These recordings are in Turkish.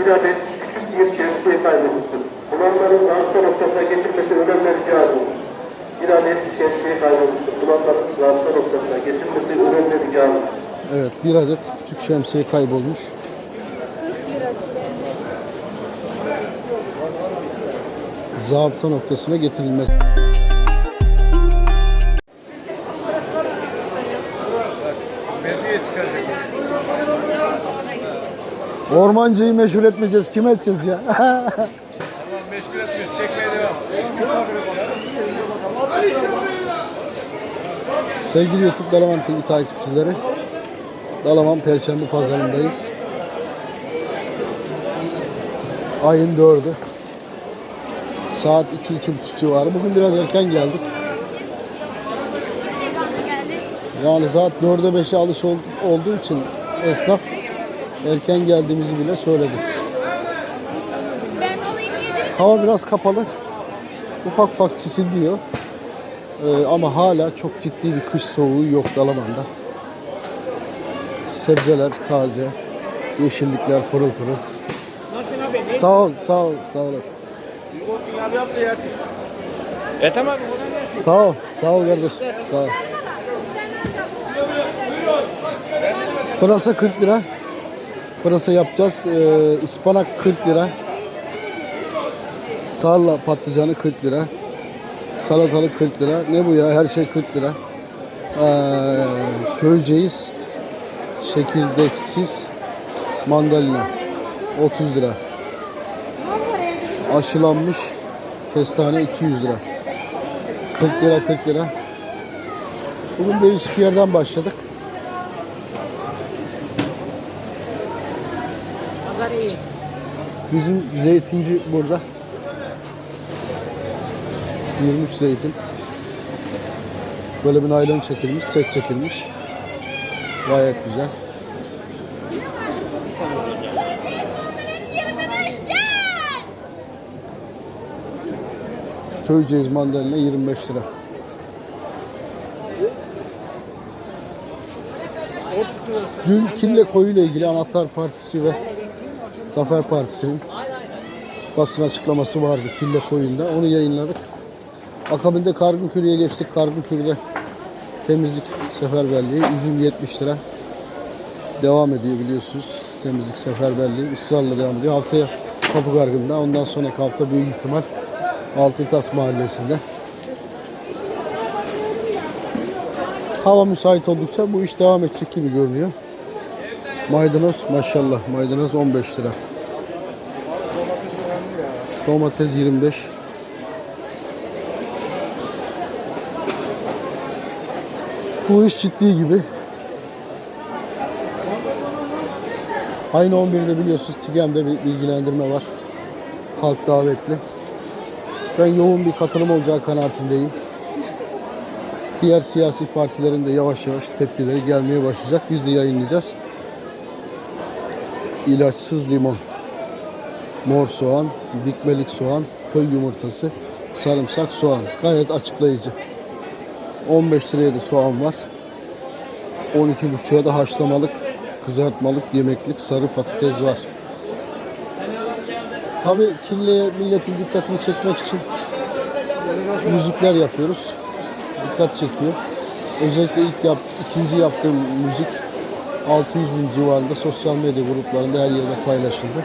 bir adet küçük bir şemsiye kaybolmuştur. Bulanların varsa noktasına getirmesi önemli rica olunur. Bir adet şemsiye kaybolmuştur. Bulanların varsa noktasına getirmesi önemli rica olunur. Evet bir adet küçük şemsiye kaybolmuş. Zabıta noktasına getirilmesi. Ormancıyı meşhur etmeyeceğiz. Kim edeceğiz ya? Meşgul etmiyoruz. Çekmeye devam. Sevgili YouTube Dalaman TV takipçileri, Dalaman Perşembe Pazarı'ndayız. Ayın 4'ü. Saat 2-2.30 civarı. Bugün biraz erken geldik. Yani saat 4'e 5'e alış ol- olduğu için esnaf erken geldiğimizi bile söyledi. Ben alayım yedim. Hava biraz kapalı. Ufak ufak çisiliyor. Ee, ama hala çok ciddi bir kış soğuğu yok Dalaman'da. Sebzeler taze. Yeşillikler pırıl pırıl. Nasılsın abi? Ne? Sağ ol, sağ ol, sağ olasın. Olsun abi yap da yersin. E tamam. Sağ ol, sağ ol kardeş. Sağ ol. Pırasa 40 lira. Pırasa yapacağız. Ee, ıspanak 40 lira. Tarla patlıcanı 40 lira. Salatalık 40 lira. Ne bu ya? Her şey 40 lira. Ee, köyceğiz. Çekirdeksiz mandalina 30 lira. Aşılanmış kestane 200 lira. 40 lira 40 lira. Bugün değişik bir yerden başladık. Pazar iyi. Bizim zeytinci burada. 23 zeytin. Böyle bir naylon çekilmiş, set çekilmiş. Gayet güzel. Köyceğiz mandalina 25 lira. Dün Kille Koyu ile ilgili Anahtar Partisi ve Zafer Partisi'nin basın açıklaması vardı Kille Koyu'nda. Onu yayınladık. Akabinde Kargınkürü'ye geçtik. Kargınkürü'de temizlik seferberliği. Üzüm 70 lira. Devam ediyor biliyorsunuz. Temizlik seferberliği ısrarla devam ediyor. Haftaya Kapı Gargı'nda. Ondan sonraki hafta büyük ihtimal Altıntas Mahallesi'nde. Hava müsait oldukça bu iş devam edecek gibi görünüyor. Maydanoz maşallah maydanoz 15 lira. Domates 25. Bu iş ciddi gibi. Aynı 11'de biliyorsunuz TİGEM'de bir bilgilendirme var. Halk davetli. Ben yoğun bir katılım olacağı kanaatindeyim. Diğer siyasi partilerin de yavaş yavaş tepkileri gelmeye başlayacak. Biz de yayınlayacağız. İlaçsız limon, mor soğan, dikmelik soğan, köy yumurtası, sarımsak, soğan. Gayet açıklayıcı. 15 liraya da soğan var. 12,5'a da haşlamalık, kızartmalık, yemeklik sarı patates var. Tabii kirliye milletin dikkatini çekmek için müzikler yapıyoruz. Dikkat çekiyor. Özellikle ilk yap, ikinci yaptığım müzik 600 bin civarında sosyal medya gruplarında her yerde paylaşıldı.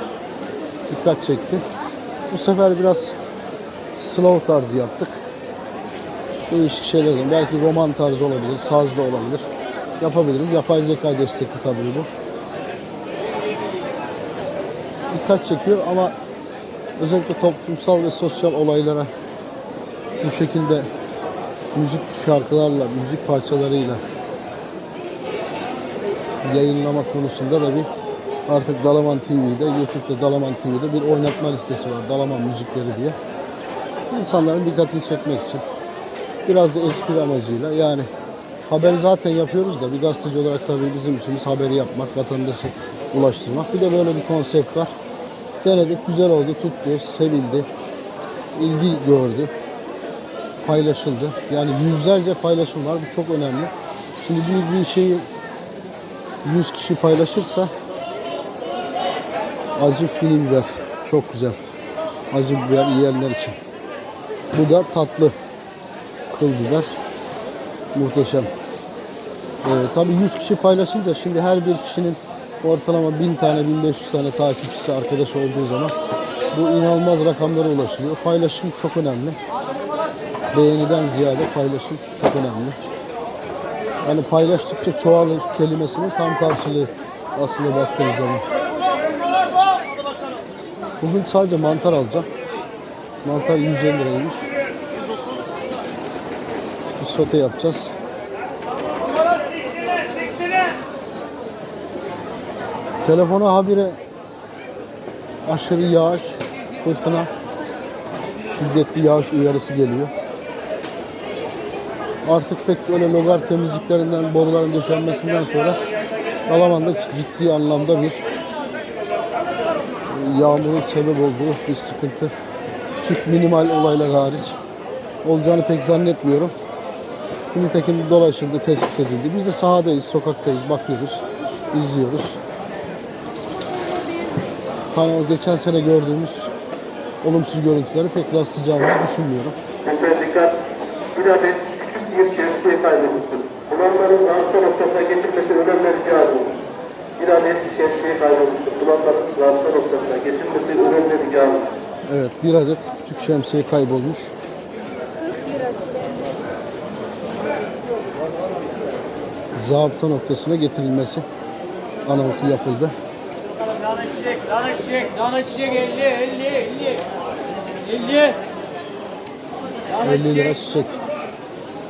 Dikkat çekti. Bu sefer biraz slow tarzı yaptık. Değişik şeyler de. Belki roman tarzı olabilir, sazlı olabilir. Yapabiliriz. Yapay zeka destekli tabii bu. Dikkat çekiyor ama özellikle toplumsal ve sosyal olaylara bu şekilde müzik şarkılarla, müzik parçalarıyla yayınlama konusunda da bir artık Dalaman TV'de, YouTube'da Dalaman TV'de bir oynatma listesi var. Dalaman müzikleri diye. İnsanların dikkatini çekmek için. Biraz da espri amacıyla yani haber zaten yapıyoruz da bir gazeteci olarak tabii bizim işimiz haberi yapmak, vatandaşı ulaştırmak. Bir de böyle bir konsept var. Denedik, güzel oldu, tuttu, sevildi, ilgi gördü paylaşıldı. Yani yüzlerce paylaşım var. Bu çok önemli. Şimdi bir, bir şeyi 100 kişi paylaşırsa Acı fili biber. Çok güzel. Acı biber yiyenler için. Bu da tatlı kıl biber. Muhteşem. Ee, tabii 100 kişi paylaşınca şimdi her bir kişinin ortalama 1000 tane 1500 tane takipçisi arkadaş olduğu zaman bu inanılmaz rakamlara ulaşıyor. Paylaşım çok önemli. Beğeniden ziyade paylaşım çok önemli. Yani paylaştıkça çoğalır kelimesinin tam karşılığı aslında baktığınız zaman. Bugün sadece mantar alacağım. Mantar 150 liraymış. Bir sote yapacağız. Telefona habire aşırı yağış, fırtına, şiddetli yağış uyarısı geliyor. Artık pek öyle logar temizliklerinden, boruların döşenmesinden sonra Dalaman'da ciddi anlamda bir yağmurun sebep olduğu bir sıkıntı. Küçük minimal olaylar hariç olacağını pek zannetmiyorum. Nitekim dolaşıldı, tespit edildi. Biz de sahadayız, sokaktayız, bakıyoruz, izliyoruz. Hani o geçen sene gördüğümüz olumsuz görüntüleri pek rastlayacağımızı düşünmüyorum. Lütfen dikkat. Bir adet küçük bir şemsiye kaybetmiştir. Bulanların hasta noktasına getirmesi önemli rica ediyorum. Bir adet şemsiye kaybetmiştir. Bulanların hasta noktasına getirmesi önemli rica ediyorum. Evet, bir adet küçük şemsiye kaybolmuş. Zabıta noktasına getirilmesi anonsu yapıldı. Nane çiçek, nane çiçek, nane çiçek 50, 50, 50. 50. 50 lira çiçek.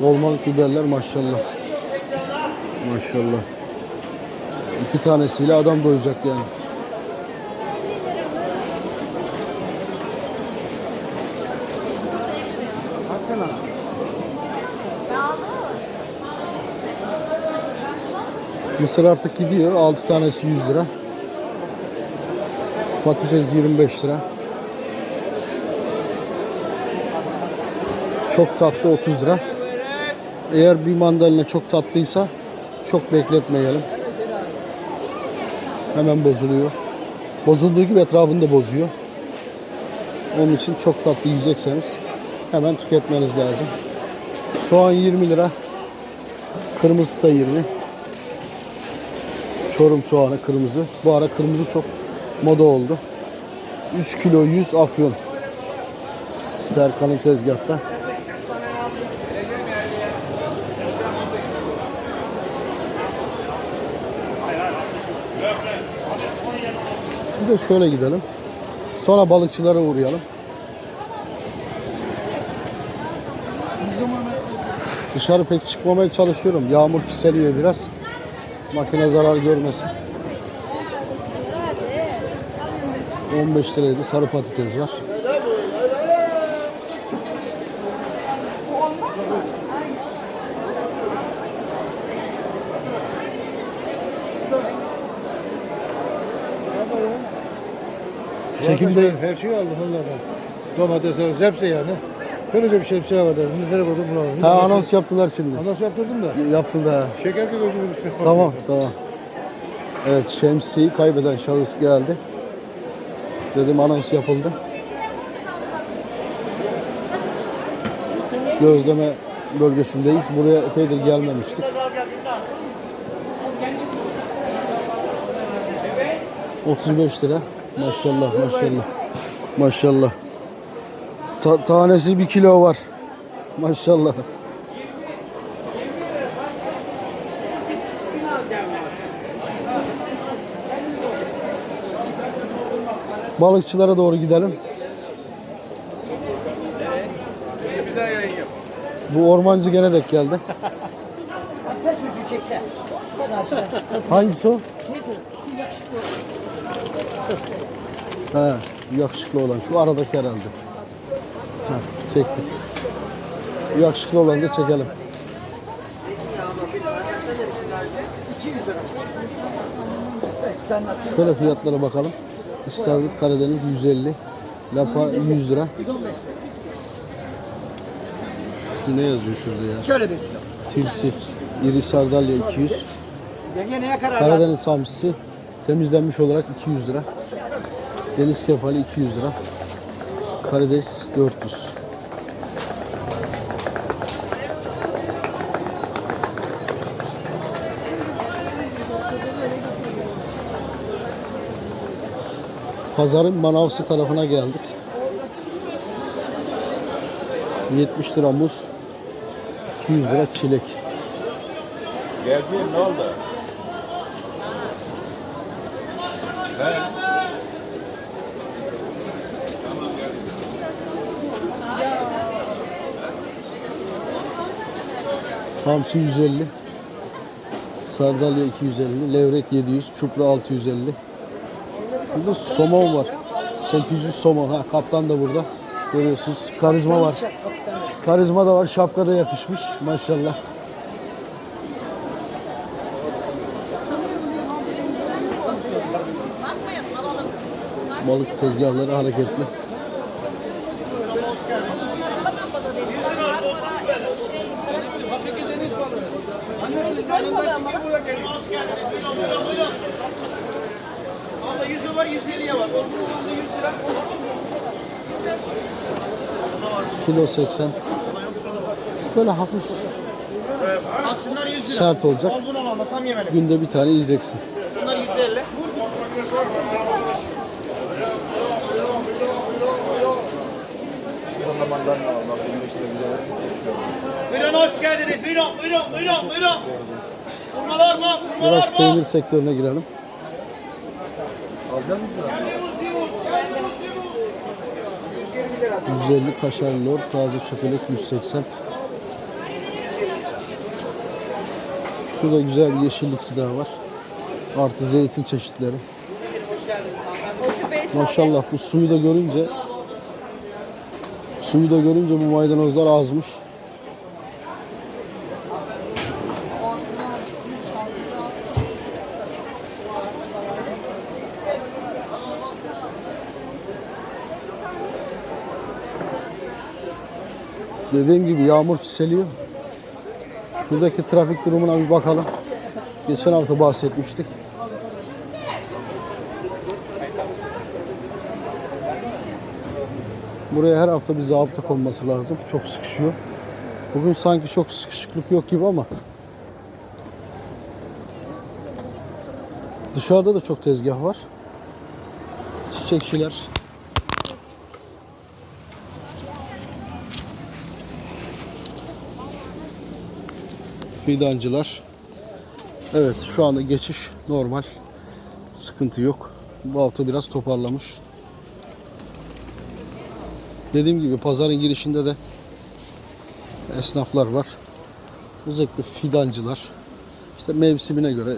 Dolmalık biberler maşallah. Maşallah. İki tanesiyle adam doyacak yani. Mısır artık gidiyor. 6 tanesi 100 lira. Patates 25 lira. Çok tatlı 30 lira. Eğer bir mandalina çok tatlıysa çok bekletmeyelim. Hemen bozuluyor. Bozulduğu gibi etrafını da bozuyor. Onun için çok tatlı yiyecekseniz hemen tüketmeniz lazım. Soğan 20 lira. Kırmızı da 20. Çorum soğanı kırmızı. Bu ara kırmızı çok moda oldu. 3 kilo 100 afyon. Serkan'ın tezgahta. Bir de şöyle gidelim. Sonra balıkçılara uğrayalım. Dışarı pek çıkmamaya çalışıyorum. Yağmur çiseliyor biraz. Makine zarar görmesin. 15 liraydı sarı patates var. Çekimde Her şeyi aldım onlardan. Domates, aldım, hepsi yani. Şöyle de bir şemsiye var dedim. Nereye koydum bunu ha, anons yaptılar şimdi. Anons yaptırdım da. Yapıldı ha. Şeker de gözümün üstüne. Tamam tamam. Evet şemsiyeyi kaybeden şahıs geldi. Dedim anons yapıldı. Gözleme bölgesindeyiz. Buraya epeydir gelmemiştik. 35 lira. Maşallah maşallah. Maşallah. Ta- tanesi bir kilo var. Maşallah. Balıkçılara doğru gidelim. Bu ormancı gene denk geldi. Hangisi o? He, yakışıklı olan. Şu aradaki herhalde. Çektik. Yakışıklı olanı da çekelim. Şöyle fiyatlara bakalım. İstavrit Karadeniz 150. Lapa 100 lira. Şu ne yazıyor şurada ya? Şöyle bir kilo. Tirsi. İri sardalya 200. Yenge neye karar verdin? Karadeniz hamsisi temizlenmiş olarak 200 lira. Deniz kefali 200 lira. Karides 400. Pazarın manavsı tarafına geldik. 70 lira muz, 200 lira çilek. Geldi ne oldu? Hamsi 150. Sardalya 250. Levrek 700. Çupra 650. Şurada somon var. 800 somon. Ha, kaptan da burada. Görüyorsunuz. Karizma var. Karizma da var. Şapka da yakışmış. Maşallah. Balık tezgahları hareketli. Kilo 80. Böyle hafif sert olacak. Günde bir tane yiyeceksin. Buyurun hoş geldiniz. Buyurun, buyurun, buyurun, buyurun. Vurmalar mı? Vurmalar Biraz mı? peynir sektörüne girelim. 150 kaşar lor, taze çökelek 180. Şurada güzel bir yeşillikçi daha var. Artı zeytin çeşitleri. Maşallah bu suyu da görünce suyu da görünce bu maydanozlar azmış. Dediğim gibi yağmur çiseliyor. Şuradaki trafik durumuna bir bakalım. Geçen hafta bahsetmiştik. Buraya her hafta bir zabıta konması lazım. Çok sıkışıyor. Bugün sanki çok sıkışıklık yok gibi ama dışarıda da çok tezgah var. Çiçekçiler. Fidancılar. Evet şu anda geçiş normal. Sıkıntı yok. Bu hafta biraz toparlamış. Dediğim gibi pazarın girişinde de esnaflar var. Özellikle fidancılar. İşte mevsimine göre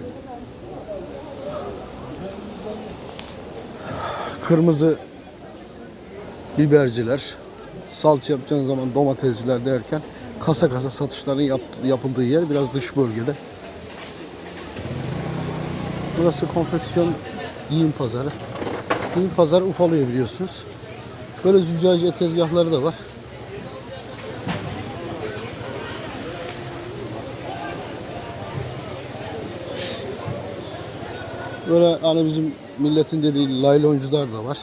kırmızı biberciler, salça yapacağın zaman domatesciler derken kasa kasa satışların yap- yapıldığı yer biraz dış bölgede. Burası konfeksiyon giyim pazarı. Giyim pazarı ufalıyor biliyorsunuz. Böyle züccaciye tezgahları da var. Böyle hani bizim milletin dediği layloncular da var.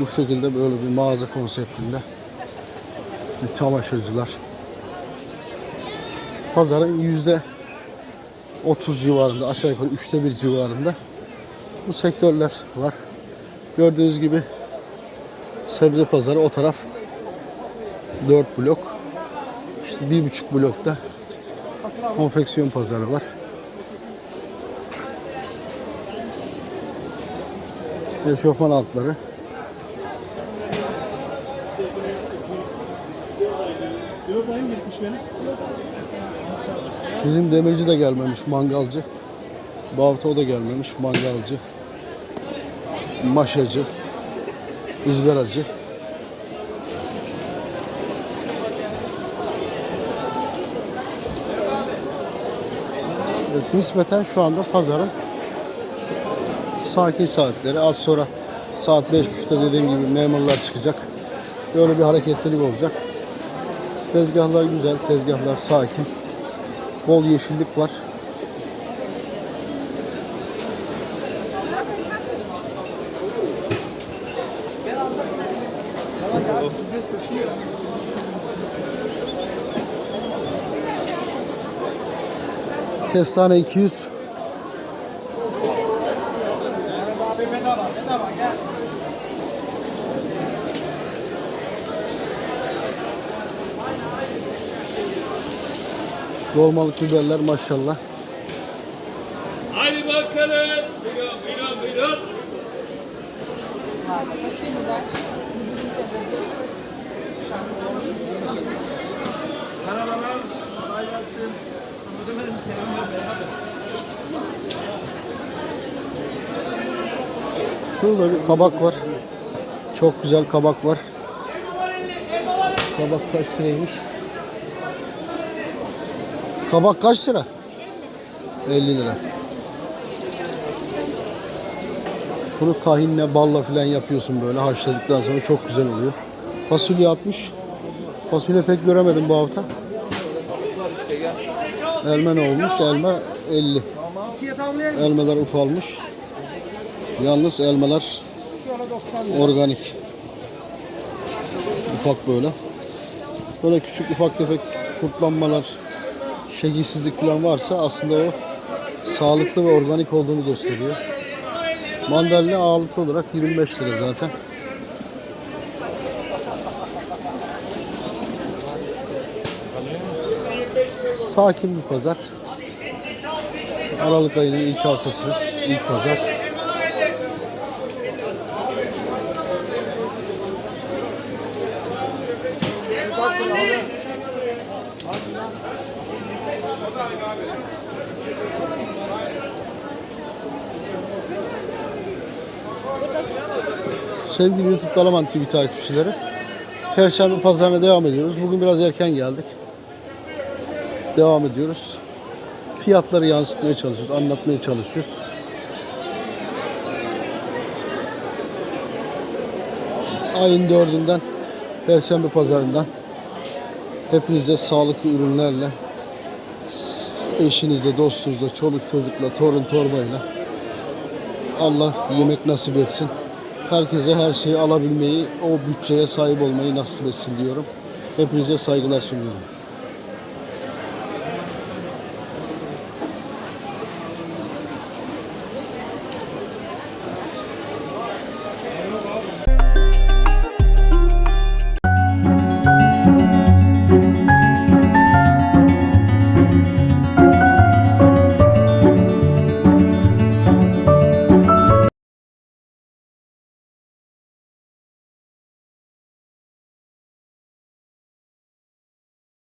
Bu şekilde böyle bir mağaza konseptinde. İşte çamaşırcılar. Pazarın yüzde 30 civarında aşağı yukarı üçte bir civarında bu sektörler var. Gördüğünüz gibi sebze pazarı o taraf 4 blok. İşte bir buçuk blokta konfeksiyon pazarı var. Eşofman altları. Bizim demirci de gelmemiş mangalcı. Bu hafta o da gelmemiş mangalcı. Maşacı. ızgaracı. Evet, nispeten şu anda pazarın sakin saatleri. Az sonra saat 5.30'da dediğim gibi memurlar çıkacak. Böyle bir hareketlilik olacak. Tezgahlar güzel, tezgahlar sakin. Bol yeşillik var. Kestane 200 Dolmalık biberler maşallah. Hadi bakalım. Buyurun buyurun buyurun. Şurada bir kabak var. Çok güzel kabak var. Kabak kaç liraymış? Kabak kaç lira? 50 lira. Bunu tahinle, balla falan yapıyorsun böyle haşladıktan sonra çok güzel oluyor. Fasulye 60. Fasulye pek göremedim bu hafta. Elma ne olmuş? Elma 50. Elmalar ufalmış. Yalnız elmalar organik. Ufak böyle. Böyle küçük ufak tefek kurtlanmalar, şekilsizlik falan varsa aslında o sağlıklı ve organik olduğunu gösteriyor. Mandalina ağırlıklı olarak 25 lira zaten. Sakin bir pazar. Aralık ayının ilk haftası, ilk pazar. Sevgili YouTube Dalaman TV takipçileri. Perşembe pazarına devam ediyoruz. Bugün biraz erken geldik. Devam ediyoruz. Fiyatları yansıtmaya çalışıyoruz, anlatmaya çalışıyoruz. Ayın dördünden Perşembe pazarından hepinize sağlıklı ürünlerle eşinizle, dostunuzla, çoluk çocukla, torun torbayla Allah yemek nasip etsin. Herkese her şeyi alabilmeyi, o bütçeye sahip olmayı nasip etsin diyorum. Hepinize saygılar sunuyorum.